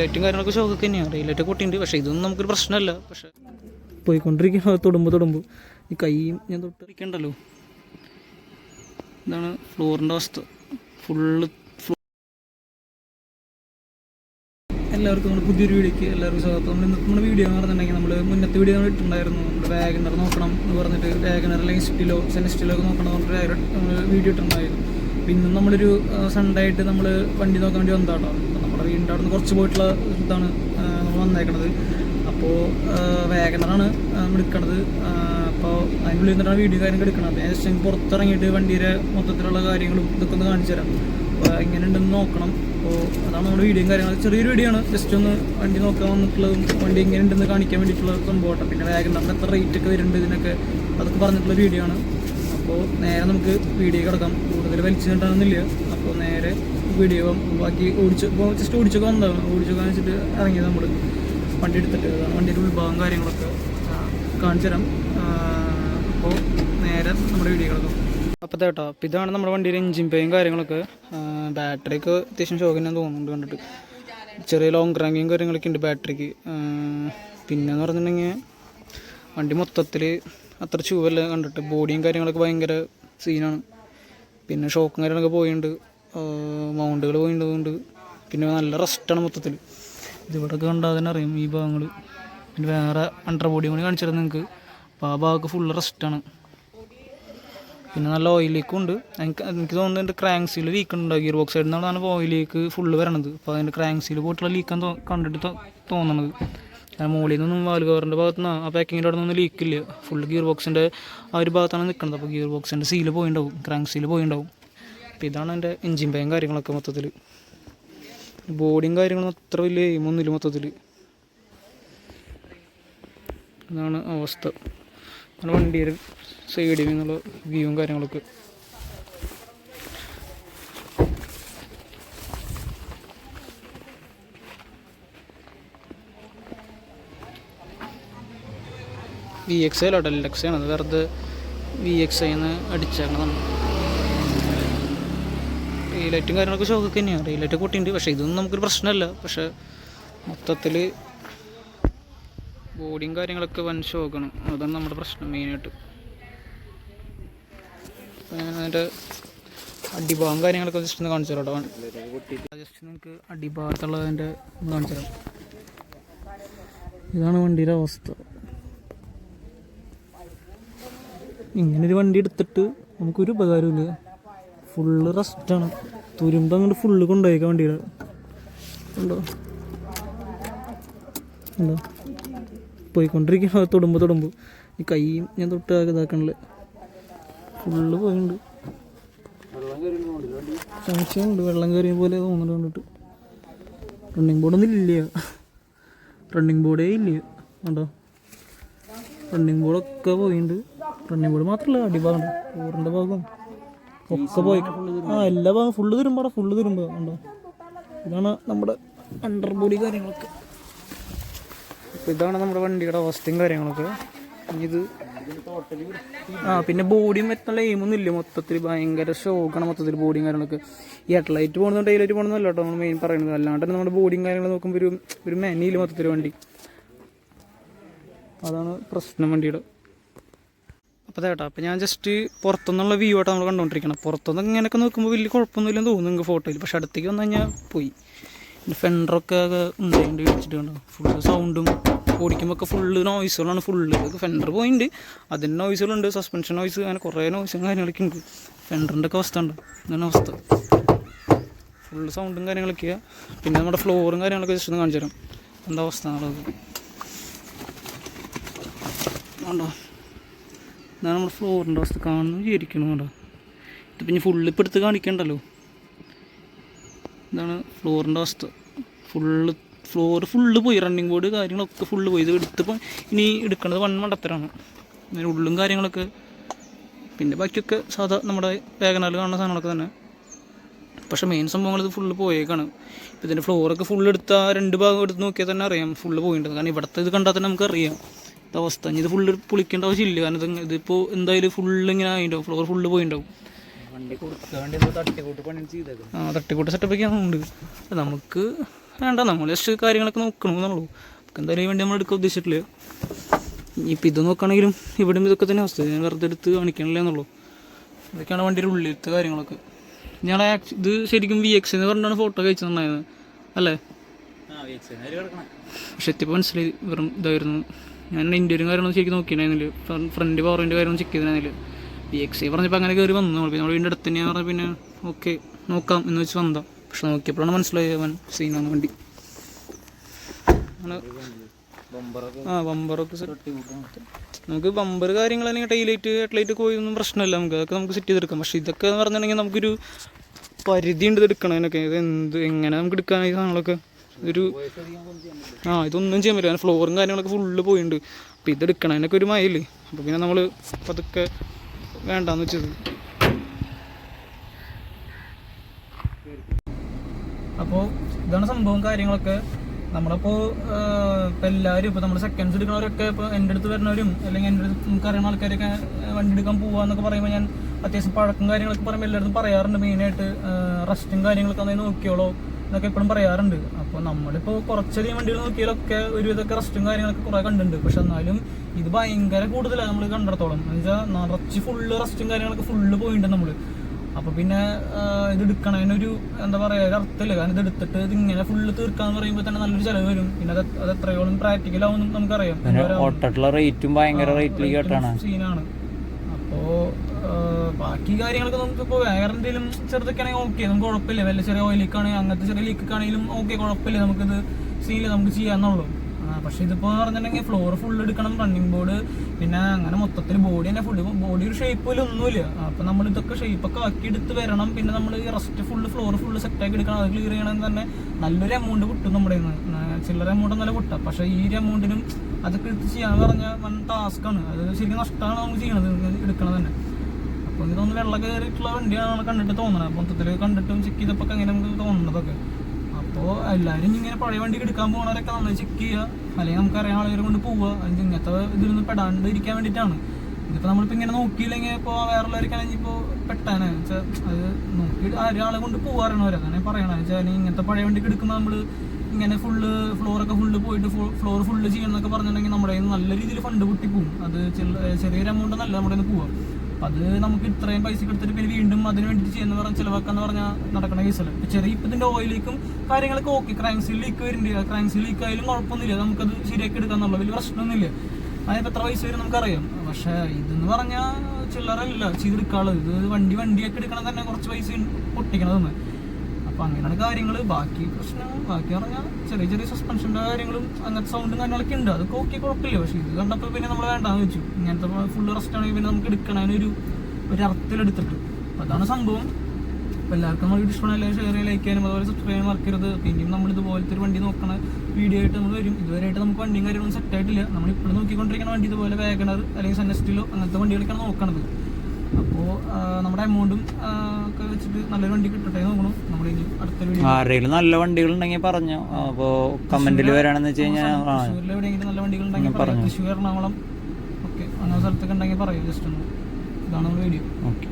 ലൈറ്റും കാര്യങ്ങളൊക്കെ ഷോക്കൊക്കെ തന്നെയാണ്. ലൈറ്റ് പൊട്ടിയുണ്ട് പക്ഷേ ഇതൊന്നും നമുക്കൊരു പ്രശ്നമല്ല. പക്ഷേ പോയിക്കൊണ്ടിരിക്കുന്നത് തൊടുമ്പോൾ തൊടുമ്പോൾ ഈ കൈയും ഞാൻ തൊട്ടിരിക്കണ്ടല്ലോ ഇതാണ് ഫ്ലോറിന്റെ അവസ്ഥ. ഫുള്ള് എല്ലാവർക്കും നമ്മുടെ പുതിയൊരു വീഡിയോക്ക് എല്ലാവർക്കും സ്വാഗതം. നമ്മൾ ഇന്നത്തെ നമ്മുടെ വീഡിയോ എന്ന് പറഞ്ഞിട്ടുണ്ടെങ്കിൽ നമ്മൾ മുന്നത്തെ വീഡിയോ നമ്മൾ ഇട്ടിട്ടുണ്ടായിരുന്നു. നമ്മുടെ വാഗനർ നോക്കണം എന്ന് പറഞ്ഞിട്ട് വാഗനർ അല്ലെങ്കിൽ സ്റ്റിലോ സെനസ്റ്റിലോ ഒക്കെ നോക്കണം എന്ന് പറഞ്ഞിട്ട് നമ്മൾ വീഡിയോ ഇട്ടിട്ടുണ്ടായിരുന്നു. പിന്നെ നമ്മളൊരു സൺഡേ ആയിട്ട് നമ്മൾ വണ്ടി നോക്കാൻ വേണ്ടി വന്നതാട്ടോ. വീടിന്റെ അവിടെ നിന്ന് കുറച്ച് പോയിട്ടുള്ള ഇതാണ് നമ്മൾ വന്നേക്കണത്. അപ്പോൾ വേഗനറാണ് നമ്മൾ എടുക്കണത്. അപ്പോൾ അതിനുള്ളിൽ നിന്നിട്ടാണ് വീഡിയോ കാര്യങ്ങൾ എടുക്കണം അപ്പോൾ ഒന്ന് പുറത്തിറങ്ങിയിട്ട് വണ്ടിയുടെ മൊത്തത്തിലുള്ള കാര്യങ്ങളും ഇതൊക്കെ ഒന്ന് കാണിച്ചു തരാം. അപ്പോൾ എങ്ങനെ ഉണ്ടെന്ന് നോക്കണം. അപ്പോൾ അതാണ് നമ്മുടെ വീഡിയോയും കാര്യങ്ങളും. ചെറിയൊരു വീഡിയോ ആണ്. ജസ്റ്റ് ഒന്ന് വണ്ടി നോക്കാൻ വന്നിട്ടുള്ളതും വണ്ടി എങ്ങനെ ഉണ്ടെന്ന് കാണിക്കാൻ വേണ്ടിയിട്ടുള്ള സംഭവം പിന്നെ വാഗനറിന് എത്ര റേറ്റ് ഒക്കെ വരുന്നുണ്ട് ഇതിനൊക്കെ അതൊക്കെ പറഞ്ഞിട്ടുള്ള വീഡിയോ ആണ്. അപ്പോൾ നേരെ നമുക്ക് വീഡിയോ കിടക്കാം. കൂടുതൽ വലിച്ചു കിട്ടാനൊന്നുമില്ല അപ്പോൾ നേരെ വീഡിയോ ബാക്കി ഓടിച്ച് ഇപ്പോൾ ജസ്റ്റ് ഓടിച്ചൊക്കെ വന്നതാണ് ഓടിച്ചൊക്കെ വെച്ചിട്ട് ഇറങ്ങിയത് നമ്മൾ വണ്ടി എടുത്തിട്ട് വണ്ടിയുടെ ഉത്ഭവം കാര്യങ്ങളൊക്കെ കാണിച്ചു തരാം അപ്പോൾ നേരെ നമ്മുടെ വീഡിയോകളൊക്കെ. അപ്പോൾ കേട്ടോ അപ്പോൾ ഇതാണ് നമ്മുടെ വണ്ടിയുടെ എഞ്ചിൻ പേയും കാര്യങ്ങളൊക്കെ. ബാറ്ററിക്ക് അത്യാവശ്യം ഷോക്കിനെ തോന്നുന്നുണ്ട് കണ്ടിട്ട്. ചെറിയ ലോങ് റാങ്കിങ് കാര്യങ്ങളൊക്കെ ഉണ്ട് ബാറ്ററിക്ക് പിന്നെന്ന് പറഞ്ഞിട്ടുണ്ടെങ്കിൽ വണ്ടി മൊത്തത്തിൽ അത്ര ചൂവല്ല കണ്ടിട്ട്. ബോഡിയും കാര്യങ്ങളൊക്കെ ഭയങ്കര സീനാണ് പിന്നെ ഷോക്കും കാര്യങ്ങളൊക്കെ പോയിട്ടുണ്ട്. മൗണ്ടുകൾ പോയിട്ടുണ്ട് പിന്നെ നല്ല റെസ്റ്റാണ് മൊത്തത്തിൽ ഇതിവിടെയൊക്കെ കണ്ടാൽ തന്നെ അറിയും ഈ ഭാഗങ്ങൾ പിന്നെ വേറെ അണ്ടർ ബോഡിയും കൂടി കാണിച്ചിരുന്നു നിങ്ങൾക്ക് അപ്പോൾ ആ ഭാഗമൊക്കെ ഫുള്ള് റെസ്റ്റാണ് പിന്നെ നല്ല ഓയിലേക്കും ഉണ്ട്. എനിക്ക് എനിക്ക് തോന്നുന്നത് എന്റെ ക്രാങ്ക് സീൽ ലീക്ക് ഉണ്ട്. ഗിയർ ബോക്സ് സൈഡിൽ നിന്നാണ് ഓയിലേക്ക് ഫുള്ള് വരണത്. അപ്പോൾ അതിന്റെ ക്രാങ്ക് സീൽ പോയിട്ടുള്ള ലീക്കാൻ കണ്ടിട്ട് തോന്നണത്. കാരണം മുകളിൽ നിന്നും വാൽ കവറിന്റെ ഭാഗത്ത് നിന്ന് ആ പാക്കിങ്ങിന്റെ അവിടെ നിന്ന് ലീക്കില്ല ഫുള്ള് ഗിയർ ബോക്സിന്റെ ആ ഒരു ഭാഗത്താണ് നിൽക്കുന്നത് അപ്പോൾ ഗിയർ ബോക്സിന്റെ സീൽ പോയിണ്ടാവും. ക്രാങ്ക് സീൽ പോയിണ്ടാവും. അപ്പോൾ ഇതാണ് എന്റെ എൻജിൻ പയും കാര്യങ്ങളൊക്കെ മൊത്തത്തിൽ. ബോഡിയും കാര്യങ്ങളും അത്ര വലിയ എയിമൊന്നുമില്ല മൊത്തത്തിൽ. ഇതാണ് അവസ്ഥ. നമ്മുടെ വണ്ടിയുടെ സൈഡിൽ നിന്നുള്ള വ്യൂവും കാര്യങ്ങളൊക്കെ. V X I L X ആണ്. അത് വെറുതെ വി എക്സ് ഐന്ന് അടിച്ചേക്കണതാണ്. റീലൈറ്റും കാര്യങ്ങളൊക്കെ ഷോക്കൊക്കെ തന്നെയാണ് റീലൈറ്റ് പൊട്ടിയിട്ടുണ്ട്. പക്ഷേ ഇതൊന്നും നമുക്കൊരു പ്രശ്നമല്ല. പക്ഷേ മൊത്തത്തിൽ ബോഡിയും കാര്യങ്ങളൊക്കെ വൻ ഷോക്കാണ് അതാണ് നമ്മുടെ പ്രശ്നം മെയിനായിട്ട് അതിന്റെ അടിഭാഗം കാര്യങ്ങളൊക്കെ ജസ്റ്റ് ഒന്ന് കാണിച്ചു തരാം ജസ്റ്റ് നിങ്ങൾക്ക് അടിഭാഗത്തുള്ളതിന്റെ ഒന്ന് കാണിച്ചു തരാം. ഇതാണ് വണ്ടിയുടെ അവസ്ഥ. ഇങ്ങനൊരു വണ്ടി എടുത്തിട്ട് നമുക്കൊരു ഉപകാരമില്ല ഫുള്ള് റെസ്റ്റാണ് തുരുമ്പ് അങ്ങോട്ട് ഫുള്ള് കൊണ്ടുപോയേക്കാം വണ്ടിയുടെ. ഉണ്ടോ? ഉണ്ടോ? പോയിക്കൊണ്ടിരിക്കുന്ന തൊടുമ്പോൾ തൊടുമ്പോൾ ഈ കൈയും ഞാൻ തൊട്ട് ഇതാക്കണില്ല ഫുള്ള് പോയിട്ടുണ്ട് സംശയമുണ്ട് വെള്ളം കയറിയ പോലെ തോന്നുന്നുണ്ട് കണ്ടിട്ട്. റണ്ണിങ് ബോർഡൊന്നും ഇല്ല. റണ്ണിങ് ബോർഡേ ഇല്ല. കണ്ടോ? റണ്ണിങ് ബോർഡൊക്കെ പോയിണ്ട്. റണ്ണിങ് ബോർഡ് മാത്രമല്ല അടിഭാഗം ഓറിന്റെ ഭാഗം. ഒക്കെ പോയി. ആ എല്ലാ ഭാഗം ഫുള്ള് തരുമ്പോടെ ഫുള്ള് തരുമ്പോ. ഉണ്ടോ ഇതാണ് നമ്മുടെ അണ്ടർ ബോഡി കാര്യങ്ങളൊക്കെ. അപ്പോൾ ഇതാണ് നമ്മുടെ വണ്ടിയുടെ അവസ്ഥയും കാര്യങ്ങളൊക്കെ. ഇത് ആ പിന്നെ ബോഡിയും എത്തുള്ള എയിമൊന്നും ഇല്ല. മൊത്തത്തിൽ ഭയങ്കര ഷോക്കാണ് മൊത്തത്തിൽ ബോഡിയും കാര്യങ്ങളൊക്കെ. ഈ ഹെഡ്ലൈറ്റ് പോകുന്നത് ടൈലൈറ്റ് പോകുന്നതല്ല കേട്ടോ നമ്മൾ മെയിൻ പറയുന്നത്. അല്ലാണ്ട് നമ്മുടെ ബോഡിയും കാര്യങ്ങളും നോക്കുമ്പോൾ ഒരു ഒരു മെനയില്ല മൊത്തത്തിൽ വണ്ടി. അതാണ് പ്രശ്നം വണ്ടിയുടെ. അപ്പോൾ ചേട്ടാ അപ്പോൾ ഞാൻ ജസ്റ്റ് പുറത്തുനിന്നുള്ള വ്യൂ ആയിട്ട് നമ്മൾ കണ്ടുകൊണ്ടിരിക്കണം പുറത്തുനിന്ന് ഇങ്ങനെയൊക്കെ നോക്കുമ്പോൾ വലിയ കുഴപ്പമൊന്നുമില്ലെന്ന് തോന്നുന്നു നിങ്ങൾക്ക് ഫോട്ടോയിൽ പക്ഷെ അടുത്തേക്ക് വന്നു കഴിഞ്ഞാൽ പോയി. ഫെൻഡറൊക്കെ ഉണ്ടായിട്ട് വെച്ചിട്ടുണ്ട് ഫുള്ള് സൗണ്ടും ഓടിക്കുമ്പോൾ ഒക്കെ ഫുള്ള് നോയ്സുകളാണ് ഫുള്ള് ഇതൊക്കെ ഫെൻഡർ പോയിണ്ട്. അതിന്റെ നോയ്സുകളുണ്ട് സസ്പെൻഷൻ നോയ്സ് അങ്ങനെ കുറേ നോയ്സും കാര്യങ്ങളൊക്കെ ഉണ്ട്. ഫെൻഡറിന്റെ ഒക്കെ അവസ്ഥ ഉണ്ട് ഇതാണ് അവസ്ഥ. ഫുള്ള് സൗണ്ടും കാര്യങ്ങളൊക്കെയാണ് പിന്നെ നമ്മുടെ ഫ്ലോറും കാര്യങ്ങളൊക്കെ ജസ്റ്റ് ഒന്ന് കാണിച്ചു തരാം എന്താ അവസ്ഥ എന്നുള്ളത്. ഉണ്ടോ ഇതാണ് നമ്മുടെ ഫ്ലോറിന്റെ അവസ്ഥ. കാണുന്നു വിചാരിക്കണം കേട്ടോ. ഇതിപ്പോൾ ഇനി ഫുള്ള് ഇപ്പോൾ എടുത്ത് കാണിക്കണ്ടല്ലോ. ഇതാണ് ഫ്ലോറിന്റെ അവസ്ഥ. ഫുള്ള് ഫ്ലോർ ഫുള്ള് പോയി റണ്ണിങ് ബോർഡ് കാര്യങ്ങളൊക്കെ ഫുള്ള് പോയി. ഇത് എടുത്തപ്പോൾ ഇനി എടുക്കേണ്ടത് വൺ മണ്ടത്തരാണ്. അതിന് ഉള്ളും കാര്യങ്ങളൊക്കെ പിന്നെ ബാക്കിയൊക്കെ സാധാ നമ്മുടെ വേഗനാൽ കാണുന്ന സാധനങ്ങളൊക്കെ തന്നെ. പക്ഷേ മെയിൻ സംഭവങ്ങൾ ഇത് ഫുള്ള് പോയേക്കാണ്. ഇപ്പം ഇതിന്റെ ഫ്ലോറൊക്കെ ഫുള്ള് എടുത്താൽ രണ്ട് ഭാഗം എടുത്ത് നോക്കിയാൽ തന്നെ അറിയാം. ഫുള്ള് പോയിട്ടുണ്ട്. കാരണം ഇവിടുത്തെ ഇത് കണ്ടാൽ തന്നെ നമുക്കറിയാം. ഇത് അവസ്ഥ. ഇത് ഫുള്ള് പൊളിക്കേണ്ട ആവശ്യമില്ല കാരണം ഇത് ഇതിപ്പോൾ എന്തായാലും ഫുള്ള് ഇങ്ങനെ ആയിട്ടുണ്ടാവും ഫ്ലോർ ഫുള്ള് പോയിണ്ടാവും. ആ തട്ടിക്കൂട്ട് സെറ്റപ്പൊക്കെ ഉണ്ട് നമുക്ക് വേണ്ട. നമ്മൾ ജസ്റ്റ് കാര്യങ്ങളൊക്കെ നോക്കണമെന്നുള്ളൂ നമുക്ക് എന്തായാലും വേണ്ടി വണ്ടി നമ്മൾ എടുക്കാൻ ഉദ്ദേശിച്ചിട്ടില്ല. ഇനിയിപ്പോൾ ഇത് നോക്കുകയാണെങ്കിലും ഇവിടെ ഇതൊക്കെ തന്നെ അവസ്ഥ. ഞാൻ വെറുതെ എടുത്ത് കാണിക്കണില്ല എന്നുള്ളൂ. ഇതൊക്കെയാണ് വണ്ടിയുടെ ഉള്ളിലത്തെ കാര്യങ്ങളൊക്കെ. ഞാൻ ഇത് ശരിക്കും വി എക്സ് എന്ന് പറഞ്ഞാണ് ഫോട്ടോ കഴിച്ചു തന്നായത് അല്ലേ? പക്ഷെ എത്തിയപ്പോൾ മനസ്സിലായി. വെറും ഇതായിരുന്നു. ഞാൻ ഇന്റർവ്യൂ കാര്യങ്ങളും ശരിക്കും നോക്കിയിട്ടുണ്ടായിരുന്നില്ല ഫ്രണ്ട് പവറിന്റെ കാര്യങ്ങളും ചെക്ക് ചെയ്തിട്ടുണ്ടായിരുന്നില്ല ബി എക്സ് പറഞ്ഞപ്പോൾ അങ്ങനെ കയറി വന്നു പിന്നെ നമ്മൾ വീടിന്റെ അടുത്ത് തന്നെയാണ് പറഞ്ഞാൽ പിന്നെ ഓക്കെ നോക്കാം എന്ന് വെച്ച് വന്നതാ. പക്ഷെ നോക്കിയപ്പോഴാണ് മനസ്സിലായത് അവൻ സീനാണ് വണ്ടി. ആ ബമ്പറൊക്കെ നമുക്ക് ബമ്പർ കാര്യങ്ങൾ അല്ലെങ്കിൽ ടൈലൈറ്റ് ഹെഡ്ലൈറ്റ് ഒക്കെ പോയൊന്നും പ്രശ്നമില്ല നമുക്ക്. അതൊക്കെ നമുക്ക് സെറ്റ് ചെയ്തെടുക്കാം. പക്ഷേ ഇതൊക്കെ എന്ന് പറഞ്ഞിട്ടുണ്ടെങ്കിൽ നമുക്കൊരു പരിധി ഉണ്ട് എടുക്കണതിനൊക്കെ. ഇത് എന്ത് എങ്ങനെ നമുക്ക് എടുക്കാൻ ഈ സാധനങ്ങളൊക്കെ? ഒരു ആ ഇതൊന്നും ചെയ്യാൻ പറ്റില്ല. ഫ്ലോറും കാര്യങ്ങളൊക്കെ ഫുള്ള് പോയിട്ടുണ്ട് അപ്പോൾ ഇതെടുക്കണം അതിനൊക്കെ ഒരു മയല്ലേ അപ്പോൾ പിന്നെ നമ്മൾ പതുക്കെ വേണ്ടാന്ന് വെച്ചത്. അപ്പോൾ ഇതാണ് സംഭവം കാര്യങ്ങളൊക്കെ. നമ്മളിപ്പോൾ ഇപ്പം എല്ലാവരും ഇപ്പോൾ നമ്മൾ സെക്കൻഡ്സ് എടുക്കുന്നവരൊക്കെ ഇപ്പോൾ എന്റെ അടുത്ത് വരുന്നവരും അല്ലെങ്കിൽ എന്റെ അടുത്ത് നമുക്ക് അറിയുന്ന ആൾക്കാരൊക്കെ വണ്ടി എടുക്കാൻ പോവാന്നൊക്കെ പറയുമ്പോൾ ഞാൻ അത്യാവശ്യം പഴക്കം കാര്യങ്ങളൊക്കെ പറയുമ്പോൾ എല്ലായിടത്തും പറയാറുണ്ട് മെയിനായിട്ട് റെസ്റ്റും കാര്യങ്ങളൊക്കെ നന്നായി നോക്കിയോളോ എന്നൊക്കെ എപ്പോഴും പറയാറുണ്ട്. അപ്പോൾ നമ്മളിപ്പോൾ കുറച്ചധികം വണ്ടികൾ നോക്കിയാലൊക്കെ ഒരുവിധമൊക്കെ റെസ്റ്റും കാര്യങ്ങളൊക്കെ കുറേ കണ്ടിട്ടുണ്ട്. പക്ഷെ എന്നാലും ഇത് ഭയങ്കര കൂടുതലാണ് നമ്മൾ കണ്ടിടത്തോളം. എന്ന് വെച്ചാൽ നിറച്ച് ഫുള്ള് റെസ്റ്റും കാര്യങ്ങളൊക്കെ ഫുള്ള് പോയിട്ടുണ്ട് നമ്മൾ അപ്പൊ പിന്നെ ഇത് എടുക്കണതിനൊരു എന്താ പറയാ ഒരു അർത്ഥമില്ല. കാരണം ഇത് എടുത്തിട്ട് ഇത് ഇങ്ങനെ ഫുള്ള് തീർക്കാന്ന് പറയുമ്പോൾ തന്നെ നല്ലൊരു ചെലവ് വരും. പിന്നെ അത് അത് എത്രയോളം പ്രാക്ടിക്കൽ ആവും നമുക്കറിയാം. സീനാണ് അപ്പോ ബാക്കി കാര്യങ്ങളൊക്കെ നമുക്കിപ്പോ വേറെ എന്തെങ്കിലും ചെറുതൊക്കെ ആണെങ്കിൽ ഓക്കെ നമുക്ക് കുഴപ്പമില്ല. വല്ല ചെറിയ ഓയിലേക്കാണെങ്കിൽ അങ്ങനത്തെ ചെറിയ ലീക്കാണെങ്കിലും ഓക്കെ കുഴപ്പമില്ല. നമുക്കിത് സീനില്ല നമുക്ക് ചെയ്യാന്നുള്ളൂ. പക്ഷെ ഇതിപ്പോ പറഞ്ഞിട്ടുണ്ടെങ്കിൽ ഫ്ലോർ ഫുൾ എടുക്കണം റണ്ണിങ് ബോർഡ് പിന്നെ അങ്ങനെ മൊത്തത്തിൽ ബോഡി തന്നെ ഫുള്ള് ബോഡി ഒരു ഷേപ്പ് പോലും ഒന്നുമില്ല. അപ്പൊ നമ്മൾ ഇതൊക്കെ ഷേപ്പ് ഒക്കെ ആക്കി എടുത്ത് വരണം. പിന്നെ നമ്മൾ rest full floor full set ആക്കി എടുക്കണം. അത് ക്ലിയർ ചെയ്യണമെന്ന് തന്നെ നല്ലൊരു എമൗണ്ട് കിട്ടും നമ്മുടെ. ആ, ചില്ലറ എമൗണ്ട് നല്ല കിട്ടാം പക്ഷെ ഈ ഒരു എമൗണ്ടിനും അതൊക്കെ എടുത്ത് ചെയ്യാന്ന് പറഞ്ഞാൽ വൻ ടാസ്ക്കാണ് അത് ശരിക്കും നഷ്ടമാണ് നമുക്ക് ചെയ്യണത് എടുക്കണം തന്നെ. ഇതൊന്ന് വെള്ളം കയറിയിട്ടുള്ള വണ്ടിയാണ് കണ്ടിട്ട് തോന്നണത് മൊത്തത്തിൽ കണ്ടിട്ടും ചെക്ക് ചെയ്തപ്പോൾ അങ്ങനെ നമുക്ക് തോന്നുന്നതൊക്കെ അപ്പോൾ എല്ലാവരും ഇങ്ങനെ പഴയ വണ്ടിക്ക് എടുക്കാൻ പോകണവരൊക്കെ നന്നായി ചെക്ക് ചെയ്യുക അല്ലെങ്കിൽ നമുക്കറിയാം ആളുകളെ കൊണ്ട് പോവുക അതിന് ഇങ്ങനത്തെ ഇതിലൊന്നും പെടാണ്ട് ഇരിക്കാൻ വേണ്ടിയിട്ടാണ്. ഇതിപ്പോൾ നമ്മളിപ്പോൾ ഇങ്ങനെ നോക്കിയില്ലെങ്കിൽ ഇപ്പോൾ വേറുള്ളവർക്കാണെങ്കിൽ ഇപ്പോൾ പെട്ടാണ് വെച്ചാൽ അത് നോക്കി ഒരാളെ കൊണ്ട് പോകാറുള്ളവർ അങ്ങനെ പറയണത് വെച്ചാൽ ഇങ്ങനത്തെ പഴയ വണ്ടിക്ക് എടുക്കുമ്പോൾ നമ്മൾ ഇങ്ങനെ ഫുള്ള് ഫ്ലോറൊക്കെ ഫുള്ള് പോയിട്ട് ഫ്ലോർ ഫുള്ള് ചെയ്യണം എന്നൊക്കെ പറഞ്ഞിട്ടുണ്ടെങ്കിൽ നമ്മുടെ നല്ല രീതിയിൽ ഫണ്ട് പൊട്ടിപ്പോവും. അത് ചെറിയൊരു എമൗണ്ട് നല്ല നമ്മുടെ നിന്ന് പോവാം. അത് നമുക്ക് ഇത്രയും പൈസ എടുത്തിട്ട് പിന്നെ വീണ്ടും അതിന് വേണ്ടി ചെയ്യുന്ന പറഞ്ഞാൽ ചിലവാക്കാന്ന് പറഞ്ഞാൽ നടക്കണ കേസല്ല ചെറിയ ഇപ്പം ഇതിന്റെ ഓയിലേക്കും കാര്യങ്ങളൊക്കെ ഓക്കെ ക്രാങ്സിൽ ലീക്ക് വരുന്നുണ്ട്. ക്രാങ്സിൽ ലീക്ക് ആയാലും കുഴപ്പമൊന്നുമില്ല. നമുക്കത് ശരിയാക്കി എടുക്കാന്നുള്ള വലിയ പ്രശ്നമൊന്നുമില്ല. അതിനിപ്പോൾ എത്ര പൈസ വരും നമുക്കറിയാം. പക്ഷേ ഇതെന്ന് പറഞ്ഞാൽ ചില്ലറല്ല ചെയ്തെടുക്കാനുള്ളത്. ഇത് വണ്ടി വണ്ടിയൊക്കെ എടുക്കണം തന്നെ കുറച്ച് പൈസ പൊട്ടിക്കണതെന്ന് അപ്പൊ അങ്ങനെയാണ് കാര്യങ്ങൾ ബാക്കി പ്രശ്നം ബാക്കി പറഞ്ഞാൽ ചെറിയ ചെറിയ സസ്പെൻഷന്റെ കാര്യങ്ങളും അങ്ങനത്തെ സൗണ്ടും കാര്യങ്ങളൊക്കെ ഉണ്ട്. അതൊക്കെ ഓക്കെ കുഴപ്പമില്ല. പക്ഷെ ഇത് കണ്ടപ്പോൾ പിന്നെ നമ്മൾ വേണ്ടാന്ന് വെച്ചു. ഇങ്ങനത്തെ ഫുൾ റെസ്റ്റ് ആണെങ്കിൽ പിന്നെ നമുക്ക് എടുക്കണതിനൊരു ഒരു അർത്ഥത്തിലെടുത്തിട്ട് അപ്പൊ അതാണ് സംഭവം. അപ്പൊ എല്ലാവർക്കും നമ്മൾ ഇഷ്ടം എല്ലാവരും ഷെയർ ലൈക്ക് ചെയ്യാനും അതുപോലെ സബ്സ്ക്രൈബ് ചെയ്യാൻ മറക്കരുത്. പിന്നെയും നമ്മൾ ഇതുപോലത്തെ ഒരു വണ്ടി നോക്കണ വീഡിയോ ആയിട്ട് നമ്മൾ വരും. ഇതുവരെയായിട്ട് നമുക്ക് വണ്ടിയും കാര്യങ്ങളും സെറ്റ് ആയിട്ടില്ല. നമ്മൾ ഇപ്പോഴും നോക്കിക്കൊണ്ടിരിക്കുന്ന വണ്ടി ഇതുപോലെ വേഗണർ അല്ലെങ്കിൽ സന്നസ്റ്റിലോ അങ്ങനത്തെ വണ്ടികളൊക്കെയാണ് നോക്കണത്. അപ്പോൾ നമ്മുടെ എമൗണ്ടും ഒക്കെ വെച്ചിട്ട് നല്ലൊരു വണ്ടി കിട്ടട്ടെ നോക്കണം നമ്മൾ ഇനി അടുത്ത വീഡിയോ ആരുടെയും നല്ല വണ്ടികൾ ഉണ്ടെങ്കിൽ പറഞ്ഞു. അപ്പോൾ കമന്റിൽ വരാണെന്ന് വെച്ച് കഴിഞ്ഞാൽ തൃശ്ശൂരിൽ എവിടെയെങ്കിലും നല്ല വണ്ടികൾ ഉണ്ടെങ്കിൽ പറയാം. തൃശ്ശൂർ എറണാകുളം ഓക്കെ അങ്ങനെ സ്ഥലത്തൊക്കെ ഉണ്ടെങ്കിൽ പറയൂ. ജസ്റ്റ് ഒന്ന് ഇതാണ് നമ്മുടെ വീഡിയോ ഓക്കെ.